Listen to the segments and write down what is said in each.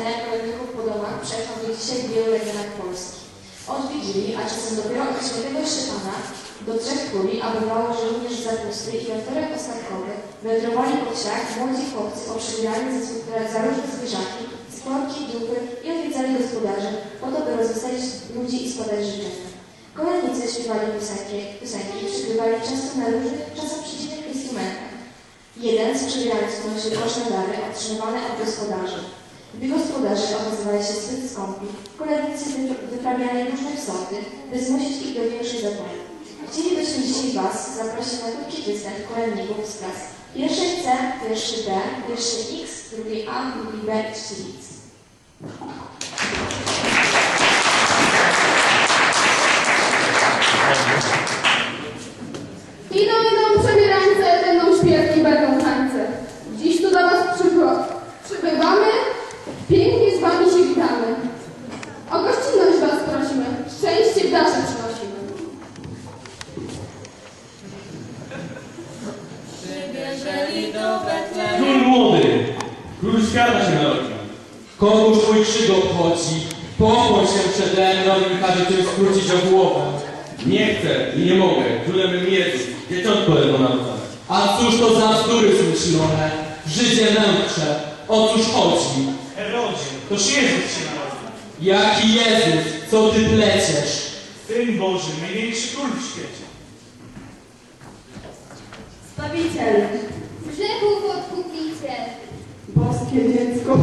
spędzania kolędników po domach do dzisiaj w wielu regionach Polski. Od Wigilii, a czasem dopiero od świętego Szczepana, do trzech króli, a bywało, że również za pusty i we wtorek wędrowali pod siak młodzi chłopcy poprzebierani za, za różne zwierzaki, sporki, dupy i odwiedzali gospodarzy, po to, by rozweselić ludzi i składać życzenia. Kolędnicy śpiewali piosenki, piosenki przygrywali często na różnych, czasem przeciwnych instrumentach. Jeden z przebierając ponosił koszne dary otrzymywane od gospodarzy. Gospodarze okazywali się zbyt skąpi, wypra- wyprawiali różne psoty, by zmusić ich do większej zapłaty. Chcielibyśmy dzisiaj Was zaprosić na krótki występ kolędników z klas pierwszej C, pierwszy D, pierwszy X, drugiej A, drugiej B i trzeciej X. Idą, idą przebierańce, będą śpiewki, będą tańce. Dziś tu do was przybywa- przybywamy, pięknie z wami się witamy. O gościnność was prosimy, szczęście w dasze przynosimy. Do Betlejem. Król młody, król świata się narodził. Kogoż mój krzyk obchodzi, pokłoń się przede mną i każe cię skrócić o głowę. Nie chcę i nie mogę, królem Jezus, dzieciątko lewonarodzone. A cóż to za bzdury zmyślone, Żydzie mędrze, o cóż chodzi? Herodzie, toż Jezus się narodził. Jaki Jezus, co ty pleciesz? Syn Boży, największy król w świecie. Zbawiciel, Grzechów odkupiciel, boskie dziecko.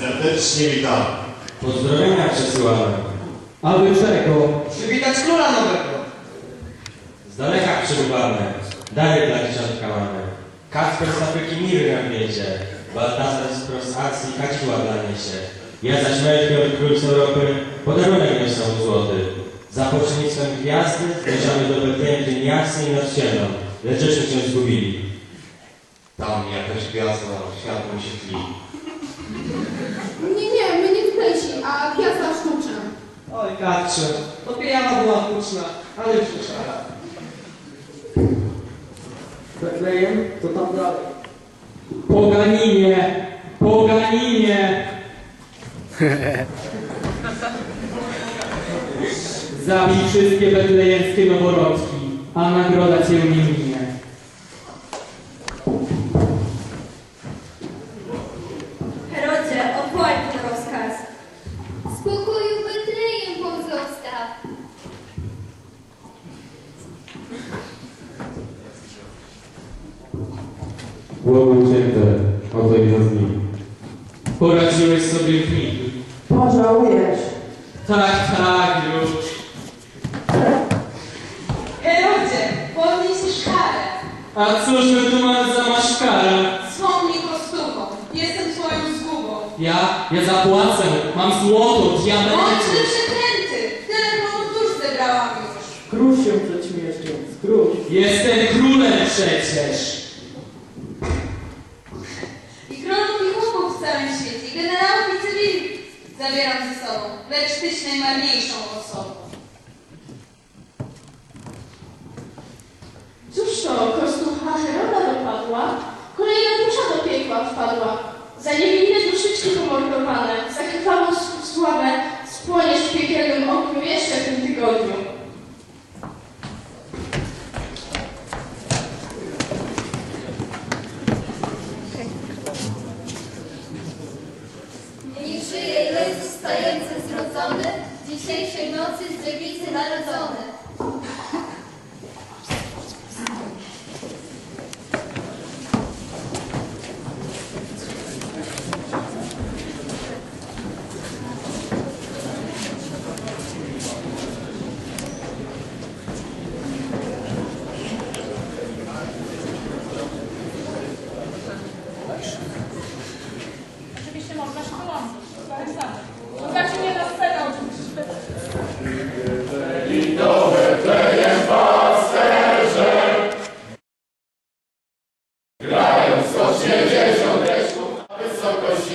Serdecznie witam. Pozdrowienia przesyłamy. A wy czego? Przywitać króla nowego. Z daleka przybywamy, dary dla dzieciątka mamy. Afryki miry nam wiedzie, Baltazar z Prosarcji kadziła dla niesie. Ja zaś Melchior, król z Europy, podarunek niosę złoty. Za poczynnictwem gwiazdy dojrzamy do Betlejem dzień jasny i nad ciemną, lecz żeśmy się zgubili. Tam jakaś gwiazda, światło się tli. Nie, nie, my nie tutejsi, a gwiazda sztuczna. Oj, Katcze, to pijana była huczna, ale już nie szara. Betlejem, to tam dalej. Poganinie! Poganinie! Zabij wszystkie betlejemskie noworodki, a nagroda cię nie minie. Tak, tak, już. Herodzie, podnieś karę. A cóż my tu mamy za maszkara? Swą mi kostówą. Jestem twoją zgubą. Ja, ja zapłacę, mam złoto, Bądź diamenty. ty przekręty. Tyle dusz zebrałam już. Skróć się przed śmieszkiem, skróć. Jestem królem przecież. I królów i chłopów w całym świecie. I generałów i cywili zabieram ze sobą. Lecz tyś najmarniejszą osobą. Cóż to, kostucha Heroda dopadła? Kolejna dusza do piekła wpadła. Za niewinne duszyczki pomordowane, za krwawą sławę spłoniesz w piekielnym ogniu jeszcze w tym tygodniu. Niech żyje Jezus stający zrodzony, dzisiejszej nocy z dziewicy narodzony. Oczywiście można się wyłączyć. Tak samo. Znaczy nie na scenę oczywiście. Wysokości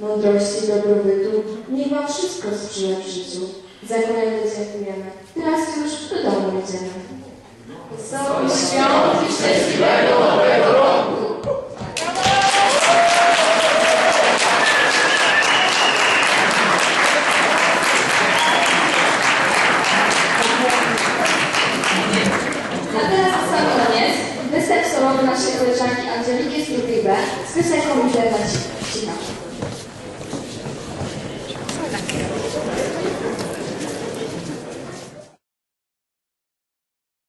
mądrości, dobrobytu. Niech Wam wszystko sprzyja w życiu. Za kolejne dziękujemy. Teraz już do domu jedziemy. Wesołych świąt i szczęśliwego Nowego Roku! A teraz na sam koniec występ solowy naszej koleżanki Angeliki B z piosenką Widzę Cicha.